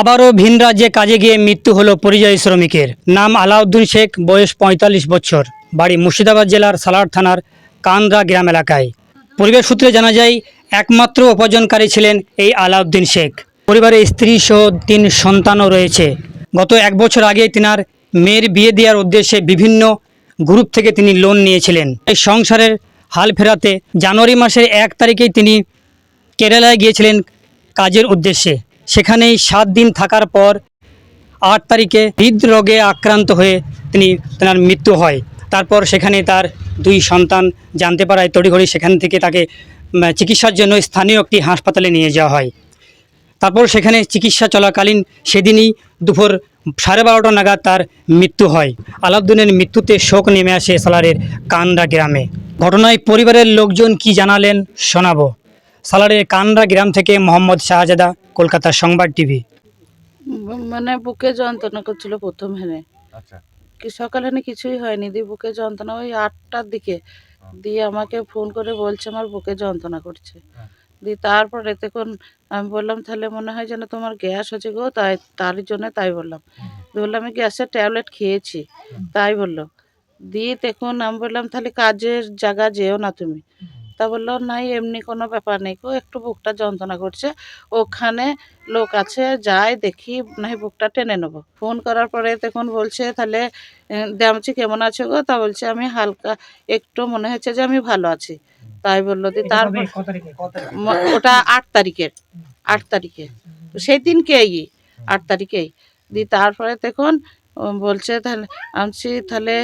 আবারও ভিন রাজ্যে কাজে গিয়ে মৃত্যু হলো পরিযায়ী শ্রমিকের। নাম আলাউদ্দিন শেখ, বয়স পঁয়তাল্লিশ বছর। বাড়ি মুর্শিদাবাদ জেলার সালার থানার কান্দ্রা গ্রাম এলাকায়। পরিবার সূত্রে জানা যায়, একমাত্র উপার্জনকারী ছিলেন এই আলাউদ্দিন শেখ। পরিবারে স্ত্রী সহ তিন সন্তানও রয়েছে। গত এক বছর আগে তিনার মেয়ের বিয়ে দেওয়ার উদ্দেশ্যে বিভিন্ন গ্রুপ থেকে তিনি লোন নিয়েছিলেন। এই সংসারের হাল ফেরাতে জানুয়ারি মাসের এক তারিখেই তিনি কেরালায় গিয়েছিলেন কাজের উদ্দেশ্যে। সেখানেই সাত দিন থাকার পর আট তারিখে হৃদরোগে আক্রান্ত হয়ে তিনি তেনার মৃত্যু হয়। তারপর সেখানে তার দুই সন্তান জানতে পারায় তড়িঘড়ি সেখান থেকে তাকে চিকিৎসার জন্য স্থানীয় একটি হাসপাতালে নিয়ে যাওয়া হয়। তারপর সেখানে চিকিৎসা চলাকালীন সেদিনই দুপুর সাড়ে বারোটা নাগাদ তার মৃত্যু হয়। আলাউদ্দিনের মৃত্যুতে শোক নেমে আসে সালারের কান্দা গ্রামে। ঘটনায় পরিবারের লোকজন কি জানালেন শোনাবো। সালারের কান্ডা গ্রাম থেকে মোহাম্মদ শাহজাদা কলকাতা সংবাদ টিভি। মানে বুকে যন্ত্রণা করছিল প্রথম হেনে। আচ্ছা। কি সকালে হেনে কিছুই হয়নি দিয়ে বুকে যন্ত্রণা ওই আটটার দিকে। দিয়ে আমাকে ফোন করে বলছে আমার বুকে যন্ত্রণা করছে। হ্যাঁ। দিয়ে তারপরে তখন আমি বললাম তাহলে মনে হয় যেন তোমার গ্যাস হচ্ছে গো তাই তার জন্য তাই বললাম। বললাম আমি গ্যাসের ট্যাবলেট খেয়েছি। তাই বলল। দিয়ে তখন আমি বললাম তাহলে কাজের জায়গা যেও না তুমি। তা বলল নাই এমনি কোনো ব্যাপার নেই গো একটু বুকটা যন্ত্রণা করছে ওখানে লোক আছে যাই দেখি নাই বুকটা টেনে নেব। ফোন করার পরে তখন বলছে তাহলে দেমছি কেমন আছো গো? তা বলছে আমি হালকা একটু মনে হচ্ছে যে আমি ভালো আছি। তাই বলল দিয়ে তারপর ওটা আট তারিখের আট তারিখে। সেই দিনকেই আট তারিখেই। দিয়ে তারপরে তখন বলছে তাহলে আমি তাহলে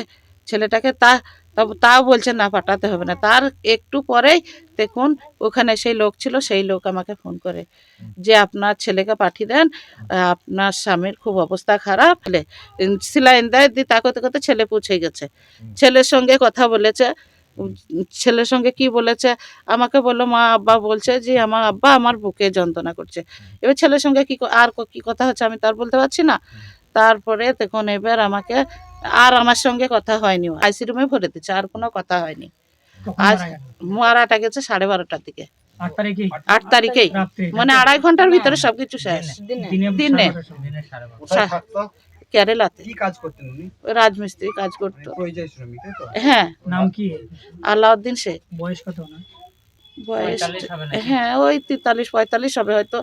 ছেলেটাকে তা- তাও বলছে, না, পাঠাতে হবে না। তার একটু পরেই দেখুন, ওখানে সেই লোক ছিল, সেই লোক আমাকে ফোন করে যে, আপনার ছেলেকে পাঠিয়ে দেন আপনার স্বামীর খুব অবস্থা খারাপ। সিলাইন দেয় দিয়ে তা করতে করতে ছেলে পৌঁছে গেছে। ছেলের সঙ্গে কথা বলেছে ছেলের সঙ্গে কি বলেছে, আমাকে বলল, মা, আব্বা বলছে যে, আমার আব্বা আমার বুকে যন্ত্রণা করছে। এবার ছেলের সঙ্গে কি আর ক- কি কথা হচ্ছে আমি তার বলতে পারছি না। তারপরে তখন এবার আমাকে আর আমার সঙ্গে কথা হয়নি আইসি রুমে ভরে দিচ্ছে আর কোনো কথা হয়নি। আজ মারাটা গেছে সাড়ে বারোটার দিকে। আট তারিখে? তারিখেই। মানে আড়াই ঘণ্টার ভিতরে সবকিছু শেষ। দিনে কেরালাতে। কি কাজ করতেন উনি? রাজমিস্ত্রি কাজ করতো। তো? হ্যাঁ। নাম কি? আলাউদ্দিন শেখ। বয়স কত বয়স হ্যাঁ ওই তেতাল্লিশ পঁয়তাল্লিশ হবে হয়তো।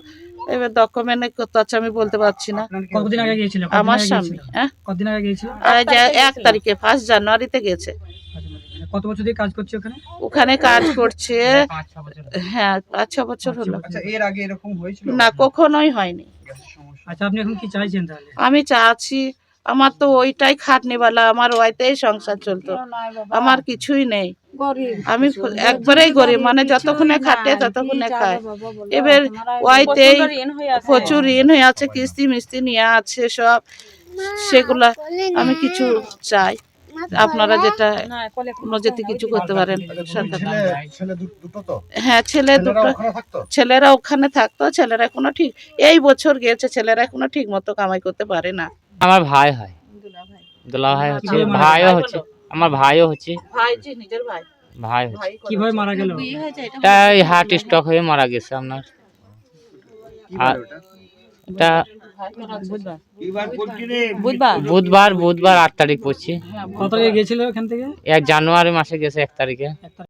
এবার ডকুমেন্ট কত আছে আমি বলতে পারছি না। কতদিন আগে গিয়েছিল? আমার স্বামী হ্যাঁ? কতদিন আগে গিয়েছিল? এক তারিখে ফার্স্ট জানুয়ারিতে গেছে কত বছর দিয়ে কাজ করছে ওখানে? ওখানে কাজ করছে হ্যাঁ পাঁচ ছ বছর হলো। আচ্ছা এর আগে এরকম হয়েছিল? না কখনোই হয়নি। আচ্ছা আপনি এখন কি চাইছেন তাহলে? আমি চাচ্ছি আমার তো ওইটাই খাটনিওয়ালা আমার ওয়াইতেই সংসার চলতো। আমার কিছুই নেই। আমি একবারেই গরিব মানে যতক্ষণে খাটে ততক্ষণে খায়। এবার ওইতেই প্রচুর ঋণ হয়ে আছে। কিস্তি মিস্তি নিয়ে আছে সব। সেগুলা আমি কিছু চাই। আপনারা যেটা কোনো যদি কিছু করতে পারেন সরকার হ্যাঁ ছেলে দুটো ছেলেরা ওখানে থাকতো ছেলেরা এখনও ঠিক এই বছর গেছে ছেলেরা এখনও ঠিক মতো কামাই করতে পারে না। আমার ভাই হয়। দুলা ভাই হচ্ছে ভাইও হচ্ছে। আমার ভাইও হচ্ছে। ভাই জি নিজের ভাই। ভাই ভাই কীভাবে মারা গেল? হার্ট স্ট্রোক হয়ে মারা গেছে আপনার। আর এটা বুধবার। বুধবার আট তারিখ পড়ছে। কত তারিখে থেকে? এক জানুয়ারি মাসে গেছে এক তারিখে।